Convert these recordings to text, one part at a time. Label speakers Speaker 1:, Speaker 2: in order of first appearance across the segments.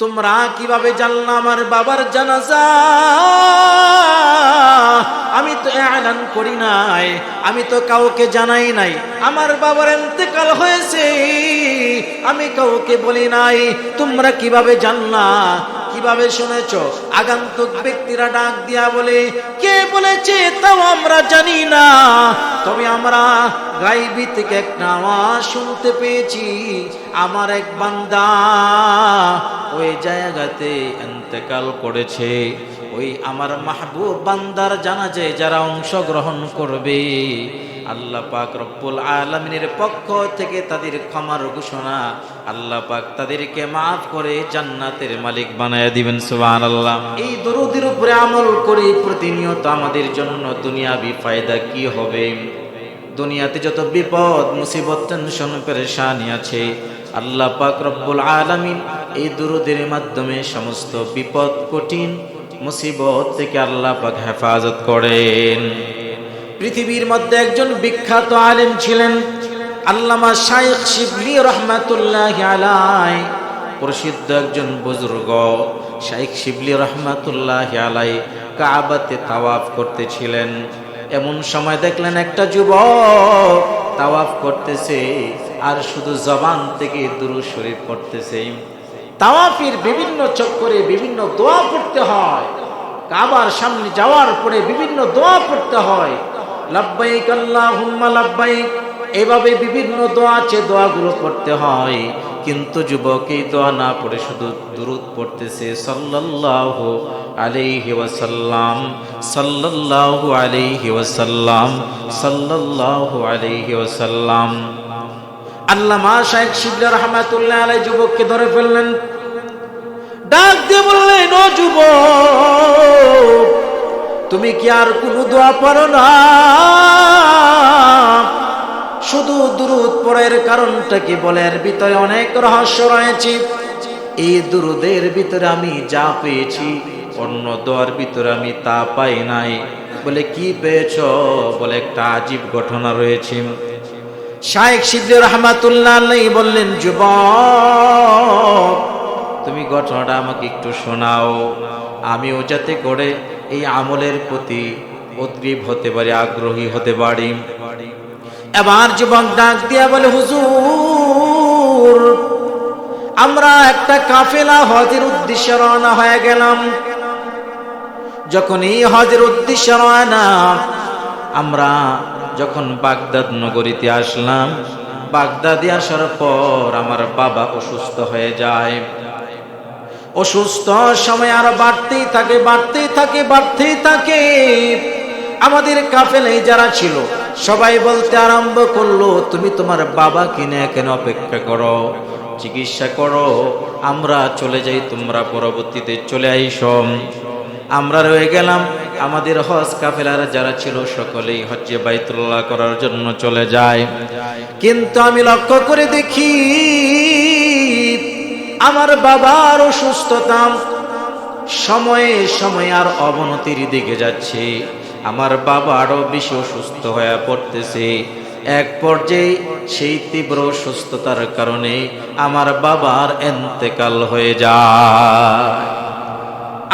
Speaker 1: তোমরা কীভাবে জানলা আমার বাবার জানাজা? আমি তো এলান করি নাই, আমি তো কাউকে জানাই নাই। আমার বাবার এতেকাল হয়েছে, আমি কাউকে বলি নাই। তোমরা কীভাবে জানলা? কীভাবে শুনেছ? আগন্তুক ব্যক্তিরা ডাক দিয়া বলে, কে বলেছে তাও আমরা জানি না। তবে আমরা গাইবি থেকে একটা আওয়াজ শুনতে পেয়েছি। আমার এক বান্দা ওই জায়গাতে এন্তেকাল করেছে। ওই আমার মাহবুব বান্দার জানাজে যারা অংশগ্রহণ করবে, আল্লাহ পাক রব্বুল আলমিনের পক্ষ থেকে তাদের ক্ষমার ঘোষণা আল্লাহ পাক তাদেরকে মাফ করে জান্নাতের মালিক বানায় দিবেন সুবান আল্লাহ এই দরুদের উপরে আমল করে প্রতিনিয়ত আমাদের জন্য দুনিয়াবি ফায়দা কি হবে? দুনিয়াতে যত বিপদ, মুসিবত, টেনশন, পেরেশানি আছে, আল্লাহ পাক রব্বুল আলামিন এই দুরুদের মাধ্যমে সমস্ত বিপদ, কঠিন, মুসিবত থেকে আল্লাহ পাক হেফাজত করেন। পৃথিবীর মধ্যে একজন বিখ্যাত আলেম ছিলেন, আল্লামা শাইখ শিবলি রহমাতুল্লাহ আলাই, প্রসিদ্ধ একজন বুজুর্গ। শাইখ শিবলি রহমাতুল্লাহ আলাই কাবাতে তাওয়াফ করতেছিলেন এমন সময় দেখলেন একটা যুবক তাওয়াফ করতেছে, আর শুধু জবান থেকে দুরু শরীফ পড়তেছে। তাওয়াফির বিভিন্ন চক্করে বিভিন্ন দোয়া পড়তে হয়, কাবার সামনে যাওয়ার পরে বিভিন্ন দোয়া পড়তে হয়। লাব্বাইক আল্লাহুম্মা লাব্বাইক, এভাবে বিভিন্ন দোয়া আছে, দোয়াগুলো পড়তে হয়। কিন্তু যুবক এই দোয়া না পড়ে শুধু দুরুদ পড়তেছে, সাল্লাল্লাহু আলাইহি ওয়াসাল্লাম, সাল্লাল্লাহু আলাইহি ওয়াসাল্লাম, সাল্লাল্লাহু আলাইহি ওয়াসাল্লাম। আল্লামা শাইখ শিবলি রহমাতুল্লাহ আলাই যুবককে ধরে ফেললেন। ডাক দিয়ে বললেন, ও যুবক, তুমি কি আর কোনো দোয়া পারো না? শুধু দুরুদ পড়ের কারণটা কি বলে? এর ভিতরে অনেক রহস্য রয়েছে। এই দুরুদের ভিতরে আমি যা পেয়েছি অন্য দোয়ার ভিতরে আমি তা পাই নাই। বলে, কি পেয়েছ? বলে, একটা আজীব ঘটনা রয়েছে। শায়েখ শিবলি রহমাতুল্লাহ বললেন, যুবক, তুমি ঘটনাটা আমাকে একটু শোনাও। আমিও যাতে করে এই আমলের প্রতি উদ্গ্রীব হতে পারি, আগ্রহী হতে পারি। এবার যুবক ডাক দিয়া বলে, হুজুর, আমরা একটা কাফেলা হজের উদ্দেশ্যে রওনা হয়ে গেলাম। যখন এই হজের উদ্দেশ্যে রওনা, আমরা যখন বাগদাদ নগরীতে আসলাম, বাগদাদে আসার পর আমার বাবা অসুস্থ হয়ে যায়। অসুস্থ সময় আর বাড়তেই থাকে বাড়তেই থাকে বাড়তেই থাকে। আমাদের কাফেলে যারা ছিল, সবাই বলতে আরম্ভ করল, তুমি তোমার বাবা কিনে কেন অপেক্ষা করো? চিকিৎসা করো, আমরা চলে যাই, তোমরা পরবর্তীতে চলে আইসো। আমরা রয়ে গেলাম। আমাদের হজ কাফেলার যারা ছিল সকলেই হজ্জে বাইতুল্লাহ করার জন্য চলে যায়। কিন্তু আমি লক্ষ্য করে দেখি, আমার বাবার অসুস্থতা সময়ে সময়ে আর অবনতির দিকে যাচ্ছে। আমার বাবা আরও বেশি অসুস্থ হয়ে পড়তেছে। এক পর্যায়ে সেই তীব্র অসুস্থতার কারণে আমার বাবার এন্তেকাল হয়ে যায়।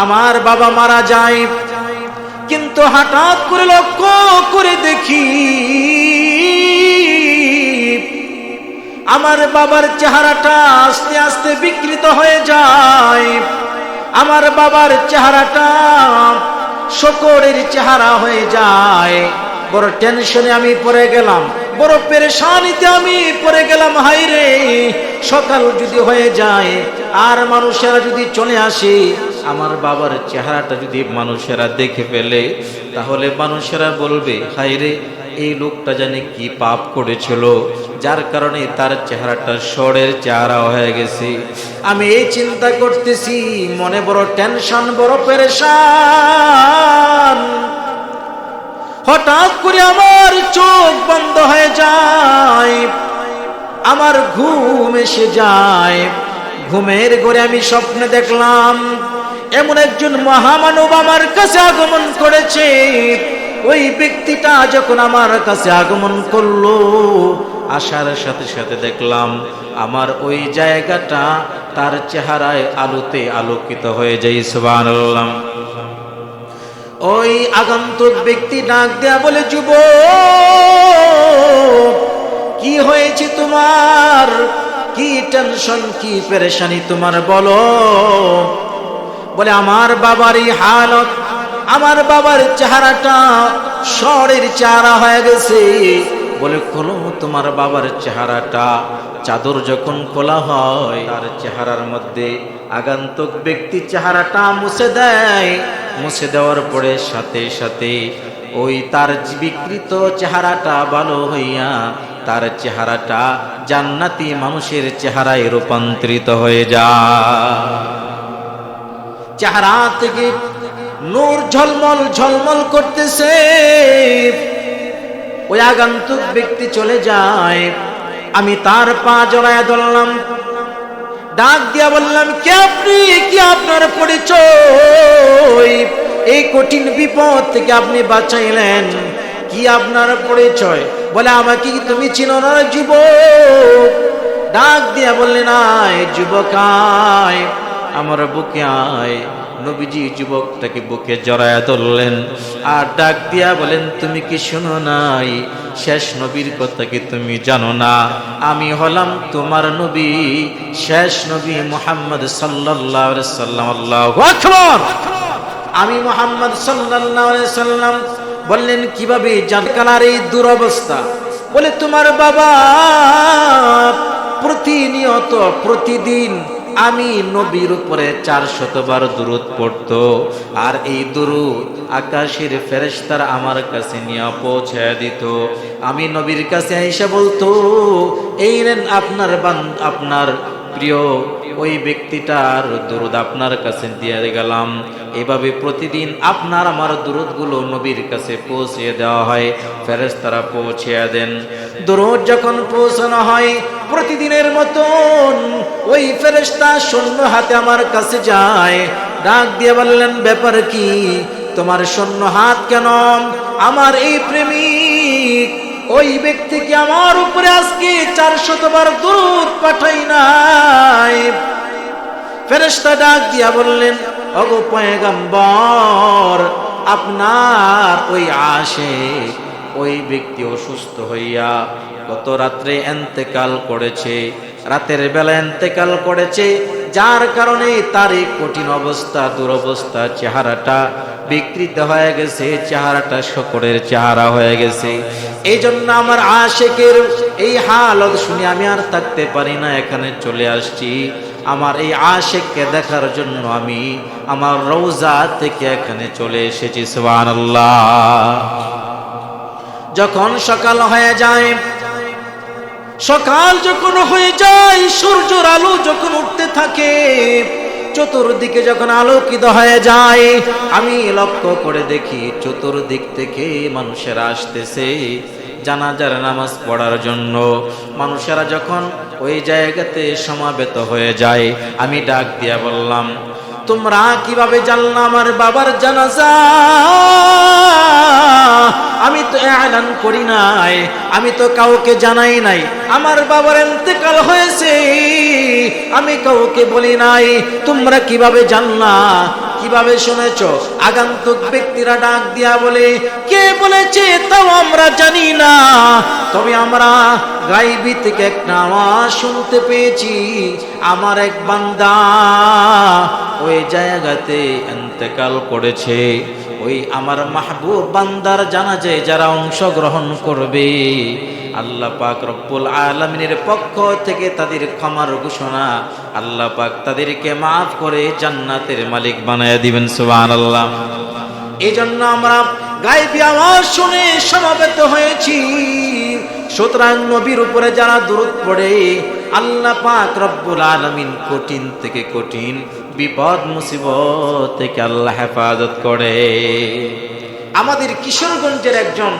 Speaker 1: আমার বাবা মারা যায়। কিন্তু হঠাৎ করে লক্ষ্য করে দেখি, আমার বাবার চেহারাটা আস্তে আস্তে বিকৃত হয়ে যায়। আমার বাবার চেহারাটা শকরের চেহারা হয়ে যায়। বড় টেনশনে আমি পড়ে গেলাম। বড় পেরেশানিতে আমি পড়ে গেলাম হাইরে সকাল যদি হয়ে যায়, আর মানুষেরা যদি চলে আসে আমার বাবার চেহারাটা যদি মানুষেরা দেখে ফেলে, তাহলে মানুষেরা বলবে হাইরে এই লোকটা জানে কি পাপ করেছিল, যার কারণে তার চেহারাটা সরের চেহারা হয়ে গেছে। আমি এই চিন্তা করতেছি, মনে বড় টেনশন, বড় পেরেশান। হঠাৎ করে আমার চোখ বন্ধ হয়ে যায়, আমার ঘুম এসে যায়। ঘুমের ঘরে আমি স্বপ্নে দেখলাম এমন একজন মহামানব আমার কাছে আগমন করেছে। ওই ব্যক্তিটা যখন আমার কাছে আগমন করল, আসার সাথে সাথে দেখলাম আমার ওই জায়গাটা তার চেহারায় আলোতে আলোকিত হয়ে যায়, সুবহানাল্লাহ। ওই আগন্তুক ব্যক্তি ডাক দেয়া বলে, যুব, কি হয়েছে তোমার? কি টেনশন, কি পেরেশানি তোমার বলো। বলে, আমার বাবারই হালত, আমার বাবার চেহারাটা শরের চেহারা হয়ে গেছে। বলে খোলো তোমার বাবার চেহারাটা চাদর যখন খোলা হয়, তার চেহারার মধ্যে আগন্তুক ব্যক্তি চেহারাটা মুছে দেয়। মুছে দেওয়ার পরে সাথে সাথে ওই তার বিকৃত চেহারাটা ভালো হইয়া তার চেহারাটা জান্নাতি মানুষের চেহারায় রূপান্তরিত হয়ে যায়। চেহারা থেকে নূর ঝলমল ঝলমল করতেছে। ওই আগন্তুক ব্যক্তি চলে যায়। আমি তার পা জড়ায় ধরলাম। ডাক দিয়া বললাম, কে আপনি? কি আপনার পরিচয়? এই কঠিন বিপদ থেকে আপনি বাঁচাইলেন। কি আপনার পরিচয়? বলে, আমাকে কি তুমি চিনো না, যুবক? ডাক দিয়া বললেন, আয় যুবকায় আমার বুকে আয়। নবীজি যুবকটাকে বুকে জড়ায়া ধরলেন আর ডাক দিয়া বলেন, তুমি কি শোনো নাই? শেষ নবীর কথা কি তুমি জানো না? আমি হলাম তোমার নবী। শেষ নবী মোহাম্মদ আলাইহি সাল্লাম। আল্লাহু আমি মোহাম্মদ আলাইহি সাল্লাম বললেন, কীভাবে জানকালার এই দুরবস্থা? বলে, তোমার বাবা প্রতিনিয়ত প্রতিদিন আমি নবীর উপরে চার শতবার দূরত পড়ত। আর এই দূরত আকাশের ফেরেশতার আমার কাছে নিয়ে পৌঁছে দিত। আমি নবীর কাছে এসে বলতো, এই নেন আপনার আপনার প্রিয় ওই ব্যক্তিটার দুরুদ আপনার কাছে দিয়ে গেলাম। এভাবে প্রতিদিন আপনার আমার দুরুদগুলো নবীর কাছে পৌঁছে দেওয়া হয়। ফেরেশতারা পৌঁছে দেন। দুরুদ যখন পৌঁছানো হয় প্রতিদিনের মতন ওই ফেরেশতা শূন্য হাতে আমার কাছে যায়। ডাক দিয়ে বললেন, ব্যাপার কি? তোমার শূন্য হাত কেন? আমার এই প্রেমিক ওই ব্যক্তিকে আমার উপরে আজকে চার শতবার দূত পাঠাই নাই। ফেরেশতা ডাক দিয়া বললেন অগো পয়গম্বর, আপনার ওই আশে ওই ব্যক্তি অসুস্থ হইয়া গত রাত্রে এন্তেকাল করেছে। রাতের বেলা এন্তেকাল করেছে, যার কারণে তার এই কঠিন অবস্থা, দুরবস্থা, চেহারাটা বিকৃত হয়ে গেছে, চেহারাটা শকরের চেহারা হয়ে গেছে। এই জন্য আমার আশেকের এই হালত শুনে আমি আর থাকতে পারি না, এখানে চলে আসছি। আমার এই আশেককে দেখার জন্য আমি আমার রৌজা থেকে এখানে চলে এসেছি, সুবহানাল্লাহ। যখন সকাল হয়ে যায় সকাল যখন হয়ে যায়, সূর্যর আলো যখন উঠতে থাকে, চতুর্দিকে যখন আলোকিত হয়ে যায়, আমি লক্ষ্য করে দেখি চতুর্দিক থেকে মানুষেরা আসতেছে জানাজার নামাজ পড়ার জন্য। মানুষেরা যখন ওই জায়গাতে সমাবেত হয়ে যায়, আমি ডাক দিয়া বললাম, তোমরা কীভাবে জানলা আমার বাবার জানাজা? আমি তো এলান করি নাই, আমি তো কাউকে জানাই নাই। আমার বাবার এতেকাল হয়েছে, আমি কাউকে বলি নাই। তোমরা কীভাবে জানলা? কীভাবে শুনেছ? আগান্তক ব্যক্তিরা ডাক দিয়া বলে, কে বলেছে তাও আমরা জানি না। তবে আমরা গাইবি থেকে একটা আওয়াজ শুনতে পেয়েছি, আমার এক বান্দা ওই জায়গাতে এন্তেকাল করেছে। ওই আমার মাহবুব বান্দার জানা যায় যারা অংশগ্রহণ করবে, আল্লাহ পাক রব্বুল আলমিনের পক্ষ থেকে তাদের ক্ষমার ঘোষণা, আল্লাহ পাক তাদেরকে মাফ করে জান্নাতের মালিক বানায় দিবেন সুবান আল্লাহ এই জন্য আমরা গাইবি আওয়াজ শুনে সমাবেত হয়েছি। সুতরাং নবীর উপরে যারা দূরত পড়ে, আল্লাহ পাক রব্বুল আলমিন কঠিন থেকে কঠিন বিপদ, মুসিবত থেকে আল্লাহ হেফাজত করে। আমাদের কিশোরগঞ্জের একজন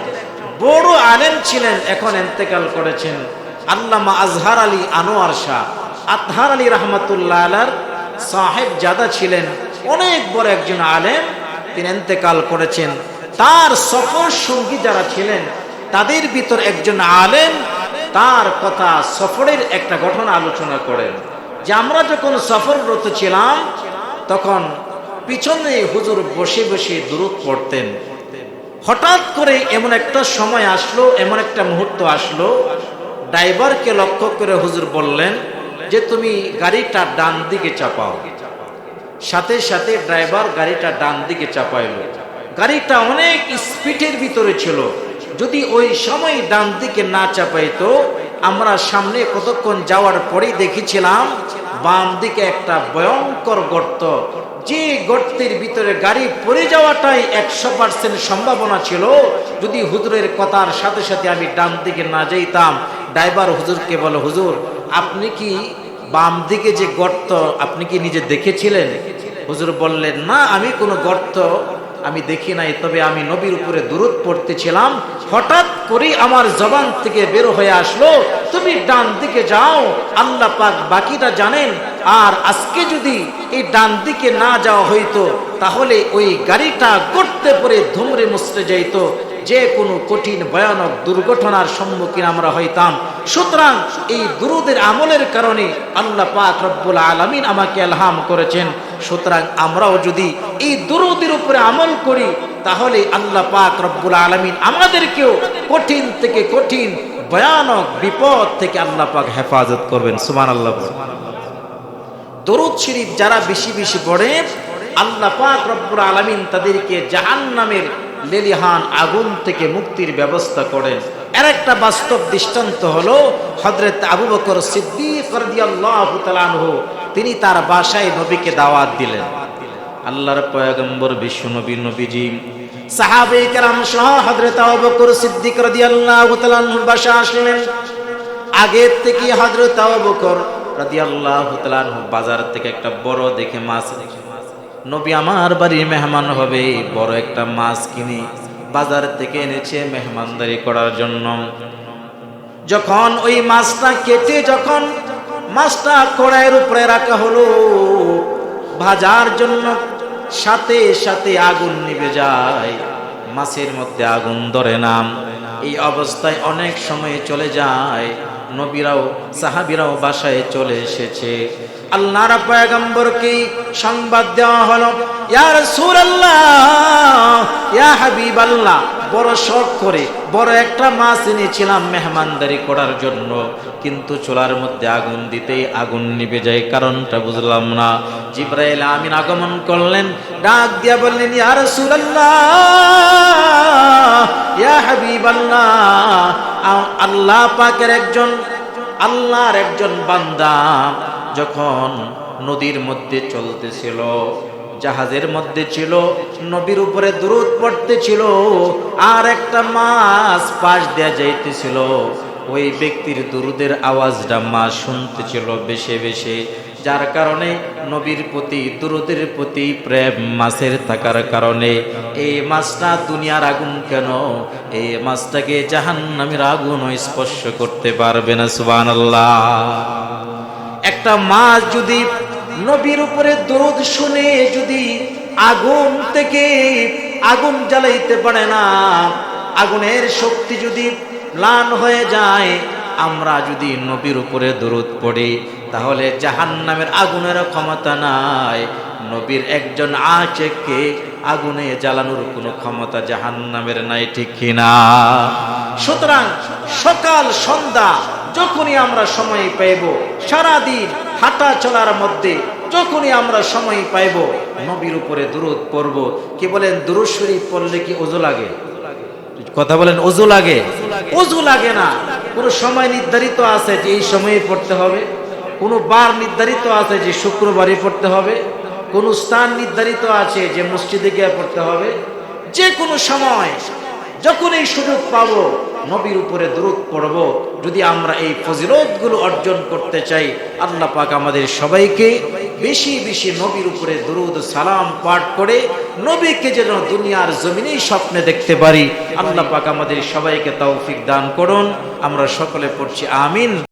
Speaker 1: বড় আলেম ছিলেন, এখন এন্তেকাল করেছেন আল্লামা আজহার আলী আনোয়ার শাহ। আতহার আলী রহমতুল্লাহ আলার সাহেব জাদা ছিলেন, অনেক বড় একজন আলেম, তিনি এন্তেকাল করেছেন। তার সফর সঙ্গী যারা ছিলেন, তাদের ভিতর একজন আলেম, তার কথা সফরের একটা ঘটনা আলোচনা করেন। যে আমরা যখন সফররত ছিলাম, তখন পিছনে হুজুর বসে বসে দূরত পড়তেন। হঠাৎ করে এমন একটা সময় আসলো, এমন একটা মুহূর্ত আসলো, ড্রাইভারকে লক্ষ্য করে হুজুর বললেন, যে তুমি গাড়িটা ডান দিকে চাপাও। সাথে সাথে ড্রাইভার গাড়িটা ডান দিকে চাপাইল। গাড়িটা অনেক স্পিডের ভিতরে ছিল। যদি ওই সময় ডান দিকে না চাপাইতো আমরা সামনে কতক্ষণ যাওয়ার পরেই দেখেছিলাম, বাম দিকে একটা ভয়ঙ্কর গর্ত। যে গর্তের ভিতরে গাড়ি পড়ে যাওয়াটাই একশো পার্সেন্ট সম্ভাবনা ছিল। যদি হুজুরের কথার সাথে সাথে আমি ডান দিকে না যাইতাম, ড্রাইভার হুজুরকে বলে, হুজুর, আপনি কি বাম দিকে যে গর্ত, আপনি কি নিজে দেখেছিলেন? হুজুর বললেন, না, আমি কোনো গর্ত আমি দেখি নাই, তবে আমি নবীর উপরে দূরত পড়তেছিলাম হঠাৎ করে আমার জবান থেকে বের হয়ে আসলো, তুমি ডান দিকে যাও, আল্লাহ পাক বাকিটা জানেন। আর আজকে যদি এই ডান দিকে না যাওয়া হইতো, তাহলে ওই গাড়িটা গড়তে পরে ধুমরে মুসরে যাইতো। যে কোনো কঠিন, ভয়ানক দুর্ঘটনার সম্মুখীন আমরা হইতাম। সুতরাং এই দুরুদের আমলের কারণে আল্লাহ পাক রব্বুল আলমিন আমাকে আলহাম করেছেন। সুতরাং আমরাও যদি এই দুরুদের উপরে আমল করি, তাহলে আল্লাহ পাক রব্বুল আলমিন আমাদেরকেও কঠিন থেকে কঠিন, ভয়ানক বিপদ থেকে আল্লাহ পাক হেফাজত করবেন। সুমান আল্লাহ দরুদ শরীফ যারা বেশি বেশি পড়ে, আল্লাহ পাক রব্বুল আলমিন তাদেরকে জাহান্নামের লেলিহান আগুন থেকে মুক্তির ব্যবস্থা করেন। এর একটা বাস্তব দৃষ্টান্ত হলো হজরত আবু বকর সিদ্দিক তিনি তার বাসায় নবীকে দাওয়াত দিলেন। আল্লাহর পয়গম্বর বিশ্ব নবী নবীজি, সাহাবে কেরাম সহ হজরত আবু বকর সিদ্দিক বাসা আসলেন। থেকে হজরত আবু বকর বাজার থেকে একটা বড় দেখে মাছ নবী আমার বাড়ির মেহমান হবে, বড় একটা মাছ কিনে বাজার থেকে এনেছে মেহমানদারি করার জন্য। যখন ওই মাছটা কেটে যখন মাছটা কড়াইয়ের উপরে রাখা হলো, ভাজার জন্য সাথে সাথে আগুন নিভে যায়, মাছের মধ্যে আগুন ধরে নাম এই অবস্থায় অনেক সময় চলে যায় নবীরাও, সাহাবিরাও বাসায় চলে এসেছে। আল্লাহর পয়গম্বরকে সংবাদ দেওয়া হলো, ইয়া রাসূলুল্লাহ, ইয়া হাবিবাল্লাহ। বড় শখ করে, বড় একটা মাছ এনেছিলাম মেহমানদারি করার জন্য। কিন্তু চুলার মধ্যে আগুন দিতেই আগুন নিভে যায়, কারণটা বুঝলাম না। জিব্রাইল আমিন আগমন করলেন, ডাক দিয়া বললেন, ইয়া রাসূলুল্লাহ, ইয়া হাবিবাল্লাহ আল্লাহ পাকের একজন, আল্লাহর একজন বান্দা যখন নদীর মধ্যে চলতেছিল, জাহাজের মধ্যে ছিল, নবীর উপরে দূরত পড়তেছিল, আর একটা মাছ পাশ দেয়া যাইতেছিল, ওই ব্যক্তির দুরুদের আওয়াজটা মাছ শুনতেছিল বেশে বেশে। যার কারণে নবীর প্রতি, দুরুদের প্রতি প্রেম মাছের থাকার কারণে এই মাছটা দুনিয়ার আগুন কেন? এই মাছটাকে জাহান নামের আগুন স্পর্শ করতে পারবে না সুবান একটা মাছ যদি নবীর উপরে দরদ শুনে যদি আগুন থেকে আগুন জ্বালাইতে পারে না, আগুনের শক্তি যদি ম্লান হয়ে যায় আমরা যদি নবীর উপরে দরদ পড়ি তাহলে জাহান নামের আগুনের ক্ষমতা নাই। নবীর একজন আচেককে আগুনে জ্বালানোর কোনো ক্ষমতা জাহান নামের নাই ঠিক কিনা? সুতরাং সকাল সন্ধ্যা যখনই আমরা সময় পাইব সারাদিন হাঁটা চলার মধ্যে যখনই আমরা সময় পাইব নবীর উপরে দূরত পড়ব। কি বলেন দুরুদ পড়লে কি ওজু লাগে? কথা বলেন ওজু লাগে? ওজু লাগে না। কোনো সময় নির্ধারিত আছে যে এই সময়ে পড়তে হবে, কোনো বার নির্ধারিত আছে যে শুক্রবারে পড়তে হবে, কোনো স্থান নির্ধারিত আছে যে মসজিদে গিয়ে পড়তে হবে, যে কোনো সময়, যখন এই সুযোগ পাবো নবীর উপরে দূরত পড়ব। যদি আমরা এই ফজিলতগুলো অর্জন করতে চাই, আল্লাহ পাক আমাদের সবাইকে বেশি বেশি নবীর উপরে দুরুদ, সালাম পাঠ করে নবীকে যেন দুনিয়ার জমিনেই স্বপ্নে দেখতে পারি। আল্লাহ পাক আমাদের সবাইকে তৌফিক দান করুন। আমরা সকলে পড়ছি আমিন।